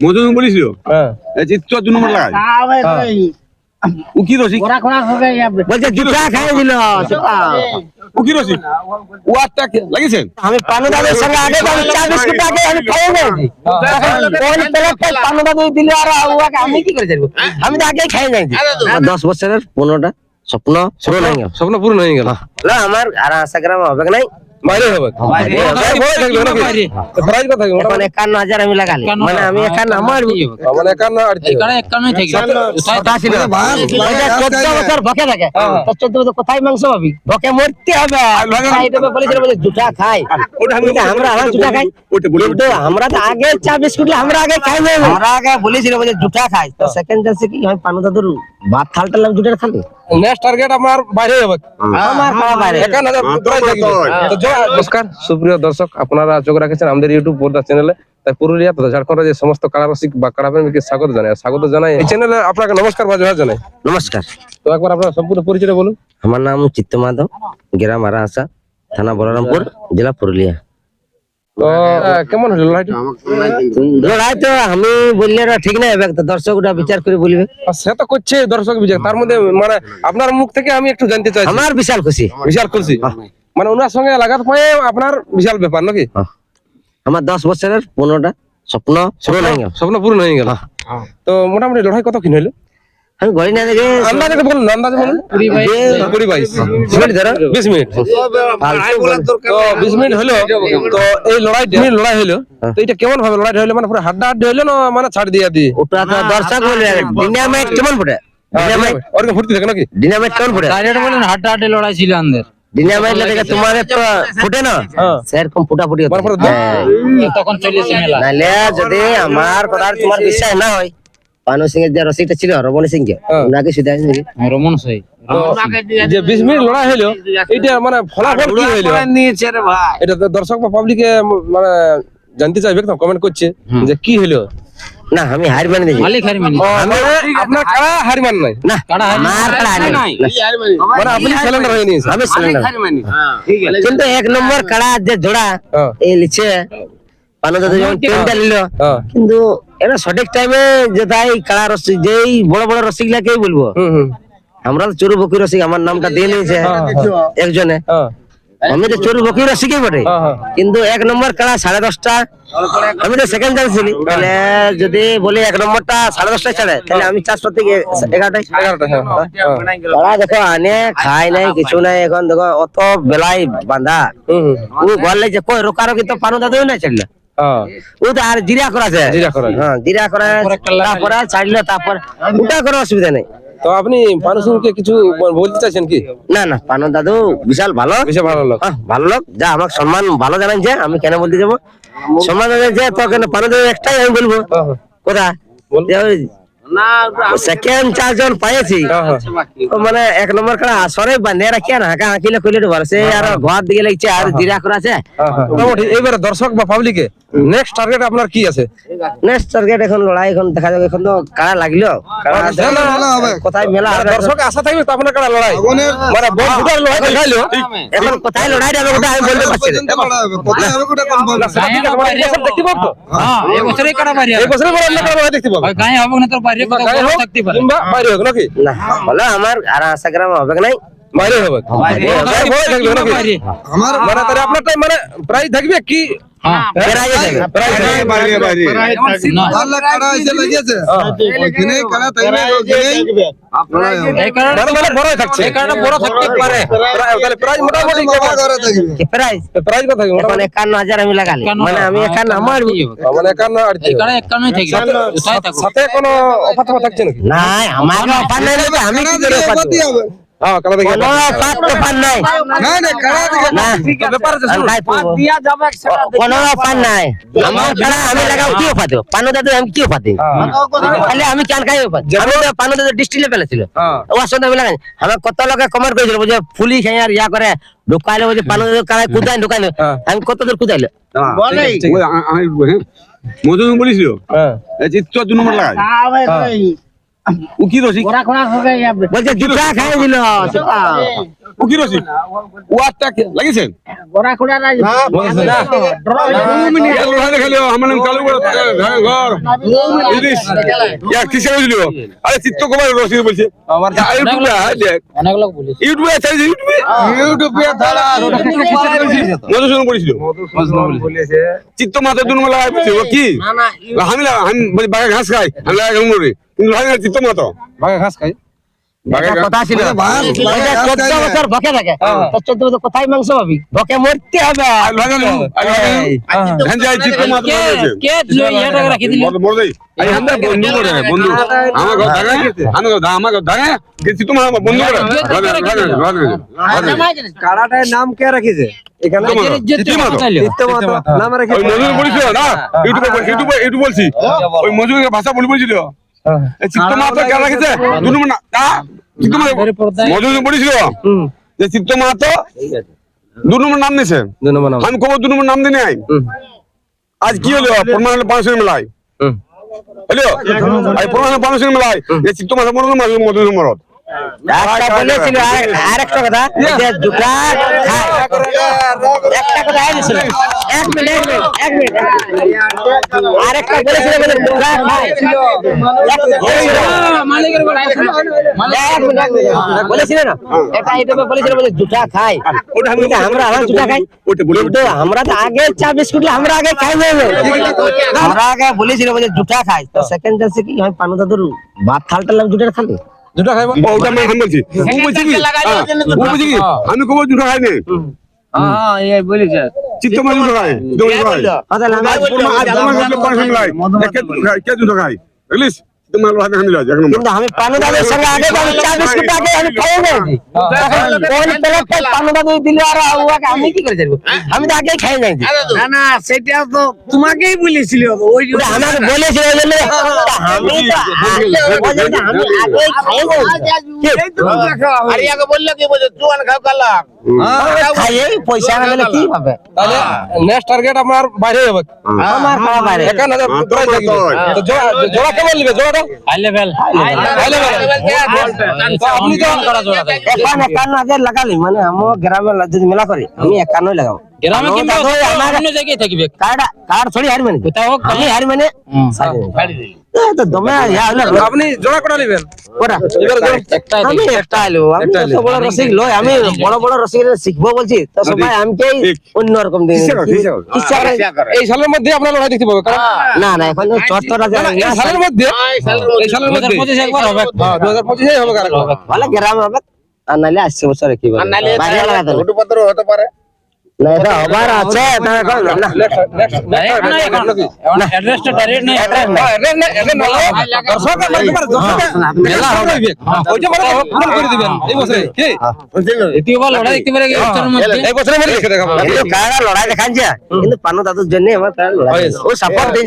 মজুর বলেছিল? হ্যাঁ। চিত্র দু নম্বর লাগাই। ও কি রসিক? বলছে জুতা খাইছিল ও কি রসিক? ও আটটা লাগিয়েছেন? আমি পানু দাদের সঙ্গে আগে আমি চা বিস্কুট আগে আমি খাই নিয়েছি কোন প্লেটে পানু দিল আর ওকে আমি কি করে জানব? আমি তো আগে খাই নিয়েছি দশ বছরের পনেরোটা স্বপ্ন পূরণ হয়ে গেল। স্বপ্ন পূরণ হয়ে গেল। না, আমার আর আশা গ্রাম হবে নাই। বাইরে হবে। ভয় থাকবে নাকি? প্রাইজ কথা থাকবে এখন একান্ন আমি লাগালি। মানে আমি একান্ন আমার মানে আর কি না। বছর থাকে তো চোদ্দ বছর কোথায় মাংস পাবি? ভকে মরতে হবে। খাই বলেছিল বলে জুটা খাই। ওটা আমরা আমরা জুটা খাই। ওটা বলে আমরা তো আগে চা বিস্কুট আমরা আগে খাই আমরা আগে বলেছিল বলে জুটা খাই। তো সেকেন্ড চান্সে কি আমি পানু দাদুর ভাত খালটালাম জুটার খালি নেক্সট টার্গেট আমার বাইরে হবে। আমার বাইরে একান্ন হাজার নমস্কার সুপ্রিয় দর্শক আপনারা চোখ রাখেছেন আমাদের ইউটিউব পর্দা চ্যানেলে তাই পুরুলিয়া তথা ঝাড়খণ্ডের যে সমস্ত কারারসিক বা কারাপ্রেমীকে স্বাগত জানাই। স্বাগত জানাই এই চ্যানেলে আপনাকে নমস্কার বা জয় জানাই। নমস্কার। তো একবার আপনার সম্পূর্ণ পরিচয় বলুন। আমার নাম চিত্ত মাধব গ্রাম আরাসা থানা বলরামপুর জেলা পুরুলিয়া। কেমন হলো লড়াইটা? লড়াই তো আমি বললে ঠিক না এবার দর্শকরা বিচার করে বলবে। সে তো করছে দর্শক বিজয় তার মধ্যে মানে আপনার মুখ থেকে আমি একটু জানতে চাইছি। আমার বিশাল খুশি। বিশাল খুশি। মানে ওনার সঙ্গে লাগাত পায়ে আপনার বিশাল ব্যাপার নাকি? আমার দশ বছরের পনেরোটা স্বপ্ন পূরণ হয়ে গেল। স্বপ্ন পূরণ হয়ে গেল। তো মোটামুটি লড়াই কত কিন হইল আমি ঘড়ি না দেখে আন্দাজে বলুন আন্দাজে বলুন। কুড়ি বাইশ। মিনিট ধরো। বিশ মিনিট। তো বিশ মিনিট হলো। তো এই লড়াই লড়াই হলো। তো এটা কেমন ভাবে লড়াই হলো? মানে পুরো হাড্ডা হাড্ডি হলো না মানে ছাড় দিয়ে দিয়ে ওটা তো দর্শক বলবে ডিনামাইট কেমন ফুটে? ডিনামাইট ওরকম ফুর্তি থাকে নাকি? ডিনামাইট কেমন ফুটে? ডাইরেক্ট বলেন হাড্ডা হাড্ডি লড়াই ছিল আমাদের। ডিনামাইট দেখে তোমার তো ফুটে না? হ্যাঁ। সেরকম ফুটা ফুটি মানে তখন চলেছে মেলা নাহলে যদি আমার কথা তোমার বিশ্বাস না হয় পানু সিং এর যে রসিকটা ছিল রমণী সিং কে হ্যাঁ। ওনাকে সুদা নাকি রমন সই যে বিশ মিনিট লড়াই হলো এটা মানে ফলাফল কি হইল? এটা তো দর্শক বা পাবলিকে মানে জানতে চাইবে তো কমেন্ট করছে যে কি হলো না আমি হার মানে দেখি মালিক হারি মানি। মানে আপনার কারা হারি মান নাই? না কাড়া হারি কাড়া হার মানি। মানে আপনি সিলিন্ডার হয়ে নিয়েছেন। আমি সিলিন্ডার হার মানে ঠিক আছে। কিন্তু এক নম্বর কাড়া যে জোড়া হ্যাঁ এই লিছে। পানু দাদু যখন ট্রেনটা নিল হ্যাঁ কিন্তু এটা সঠিক টাইমে যে তাই কাড়া রসিক যেই বড় বড় রসিক লাকেই বলব। আমরা তো চোরু বকি রসিক আমার নামটা দিয়ে নিয়েছে একজনে। হ্যাঁ। আমি তো চোরু বকি রসিকই বটে। হ্যাঁ হ্যাঁ। কিন্তু এক নম্বর কাড়া সাড়ে দশটা। আমি তো সেকেন্ড চান্স ছিলি। তাহলে যদি বলি এক নম্বরটা সাড়ে দশটায় ছাড়ে তাহলে আমি চারশো থেকে এগারোটায়। হ্যাঁ। হ্যাঁ। কাড়া দেখো আনে খাই নাই কিছু নাই এখন দেখো অত বেলায় বাঁধা। ও বললে যে কই রোকারো কিন্তু পানু দাদুই না চলল ও তো আর জিরা করাছে জিরা করা হ্যাঁ জিরা করে তারপরে ছাড়লো তারপর ওটা কোনো অসুবিধা নেই। তো আপনি পানু কিছু বলতে চাইছেন কি? না না পানু দাদু বিশাল ভালো। ভালো লোক। হ্যাঁ, ভালো লোক। যা আমাকে সম্মান ভালো জানাইছে আমি কেন বলতে যাব? সম্মান তো কেন পানু দাদু একটাই আমি বলব। কোথায়? কোথা বল। সেকেন্ড চারজন পাইছি হ্যাঁ হ্যাঁ মানে এক নম্বর খেলা সরে বান্ধে রাখিয়া না হাঁকা হাঁকিলে কইলে ডুবার সে আর ঘর দিকে লাগছে আর জিরা করা আছে হ্যাঁ, হ্যাঁ। মোটামুটি এইবারে দর্শক বা পাবলিকে নেক্সট টার্গেট আপনার কি আছে নেক্সট টার্গেট এখন লড়াই এখন দেখা যাবে এখন তো লাগল কোথায় মেলা হবে দর্শক আশা থাকবে তো আপনার কারা লড়াই মানে বল ফুটার লড়াই দেখাইলো এখন কোথায় লড়াই হবে ওটা আমি বলতে পারছি না না, সেটা ঠিক আছে, মানে দেখতে পাবো হ্যাঁ এই বছরই কাড়া বাড়ি এই বছরে বড় অন্য কারও দেখতে পাবো গায়ে হবে না তোর বাইরে কিংবা বাইরে হোক নাকি? না বলো আমার আর আশা গ্রাম হবে কি নাই? বাইরে হবে। গায়ে ভয় থাকবে নাকি? মানে তাহলে আপনার টাইম মানে প্রায় থাকবে কি? হ্যাঁ। না একান্ন হাজার আমি লাগালি। মানে আমি একান্ন আমার মানে থাকবে। সাথে কোনো অফার থাকছে নাকি? নাই আমার অফার নাই আমি কি করে আমার কত লোকে কমেন্ট করেছিল বুঝে ফুলি খাই আর ইয়া করে ঢুকাইলে বুঝে পানু দাদু কুদাই ঢুকাইলো। আমি কত দূর কুদাইলো? ঠিক আছে। বলেছিল? হ্যাঁ। চিত্র দু নম্বর লাগাই। ও কি বলছে জুতা খাই দিল ও ও আটটা না না। আরে চিত্ত কুমার রসিদ বলছে। আমার ইউটিউবে অনেক লোক বলিস ইউটিউবে আছে ইউটিউবে? ইউটিউবে ধারা মধুসূদন বলেছিল। চিত্ত মাথা দুন মেলা বলছে ও কি? আমি বাঘা ঘাস খাই আমি লাগা ঘুম মরে কিন্তু ভাই চিত্ত মাথা ভাগে ঘাস খাই। কথা ছিল চোদ্দ বছর ভকে থাকে। চোদ্দ বছর কোথায় মাংস পাবি? ভকে মরতে হবে। ভাগা ভাগা হ্যাঁ ভাগা ভাগা ভাগা কাড়াটার নাম কে রেখেছে মাতা। ভাষা বলি বলছিল? চিত্ত মাহাতো কে রাখেছে দু নম্বর না না, চিত্ত মাহাতো মজুর বলেছিল? যে চিত্ত মাহাতো দু নম্বর নাম নিয়েছে? দু আমি কব দু নম্বর নাম দিই নাই আজ কি হলো? প্রমাণ হলো পাঁচশো মেলায়। হ্যালো আজ প্রমাণ হলো পাঁচশো মেলায়। যে চিত্ত মাথা মরণ মজুর মরত একটা বলেছিল আর- আর একটা কথা যে জুতা খায়। একটা কথা বলেছিল এক মিনিট এক মিনিট এক মিনিট। আর একটা বলেছিল বলে জুতা খায়। মালিকের গোড়া এক মিনিট, এক মিনিট। বলেছিল না? এটা ইউটিউবে বলেছিল বলে জুতা খায়। ওটা আমরা আমরা জুতা খাই। ওটা বলে। কিন্তু আমরা তো আগে চা বিস্কুট আমরা আগে খাই আমরা আগে বলেছিল বলে জুতা খাই। তো সেকেন্ড যাচ্ছে কি আমি পানু দাদুর ভাত থালটালাম জুটা খালি দুটো খাইবো? ওটা আমি বলছি। ও বলছি কি? হ্যাঁ, ও বলছি কি? আমি কব দুটো খাই নাই হ্যাঁ এই বলেছে খাই খাই। আজ আজ কে খাই বুঝলিস? চিত্ত মাথা হাতে হামিল আছে কিন্তু আমি পানু দাদুর সঙ্গে আগে আমি চা বিস্কুট আগে আমি খাই নেছি কোন প্লেটে পানু দাদু দিলে আর ওকে আমি কি করে জানব? আমি তো আগে খাই নাই। না না সেটা তো তোমাকেই বলেছিল ওই ওটা বলেছিল ওই জন্য। আমি তো আমি আগে খাই নাই। আগে বলল কি বলছে? জুয়ান খাও কালা। খাই পয়সা না দিলে কি হবে? তাহলে নেক্সট টার্গেট আমার বাইরে যাবে আমার বাইরে। হ্যাঁ, তো। তো জোড়া জোড়া কেমন নেবে? জোড়াটা হাই লেভেল হাই লেভেল আপনি তো করা জোড়া দেয় এখন একান্ন হাজার লাগালি মানে আমার গ্রামে যদি মেলা করে আমি একান্নই লাগাবো। গ্রামে পানু আমার অন্য জায়গায় থাকবে? কার্ড কার্ড থোড়ি হার মানে। কোথাও হোক মানে আপনি জোড়া কটা নেবেন? ওরা এবার ধরুন একটাই আমি একটা এলো আমি বড় রসিক লয় আমি বড় বড় রসিক শিখব বলছি। তো সবাই আমাকেই অন্যরকম দিন। ইচ্ছা করে, ইচ্ছা করে। ইচ্ছা করে। এই সালের মধ্যে আপনার লড়াই দেখতে পাবে না না এখন আছে। না, না, এই সালের মধ্যে এই সালের মধ্যে। পঁচিশ একবার হবে। হ্যাঁ দু হাজার পঁচিশে হবে ভালো গ্রাম হবে। আর নাহলে আসছে বছরে কি বাইরে লাগাতে হতে পারে। মানে লড়াই কিন্তু পানু দাদুর জন্য। ও সাপোর্ট দিন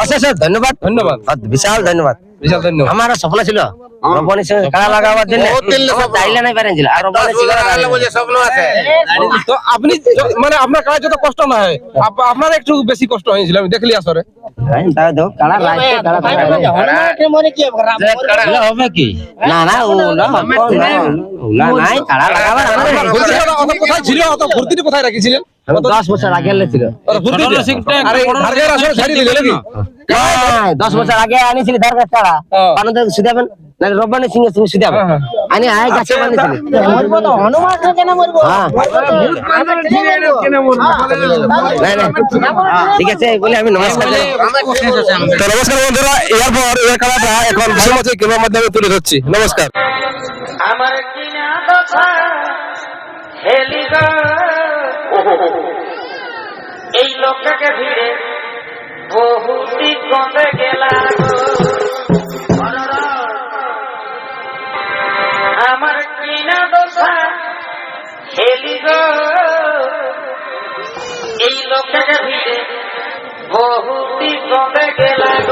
আচ্ছা স্যার ধন্যবাদ। ধন্যবাদ। বিশাল ধন্যবাদ। বিশাল ধন্যবাদ আমার স্বপ্ন ছিল রবণের সঙ্গে খেলা লাগাবার জন্য চাইলে নাই পারেন ছিল আর রবণের ছিল স্বপ্ন আছে তো আপনি মানে আপনার কাজ যত কষ্ট না হয় আপনার একটু বেশি কষ্ট হয়েছিল আমি দেখলি আসরে তাই দাও কারা লাগছে কারা তাহলে হবে কি না না ও না না নাই কারা লাগাবার আমাদের ভর্তিটা অত কোথায় ছিল অত ভর্তিটা কোথায় রাখিছিলেন দশ বছর আগে দিলে নাকি? দশ বছর আগে আনিছিলি কাছ টাকা হ্যাঁ। সুদাবেন রব্বানি সিং সিং সুদাবেন হ্যাঁ, আনি আয় গাছে বানিয়েছিলি হ্যাঁ। ঠিক আছে বলে আমি নমস্কার তো নমস্কার বন্ধুরা এরপর এর খেলাটা এখন ভালো মাধ্যমে তুলে ধরছি। নমস্কার। আমার কিনা। এই লোকটাকে ভিড়ে বহুতি কমে গেলাম আমার কিনা দশা হেলি গো। এই লোকটাকে ভিড়ে বহুতি কমে গেলাম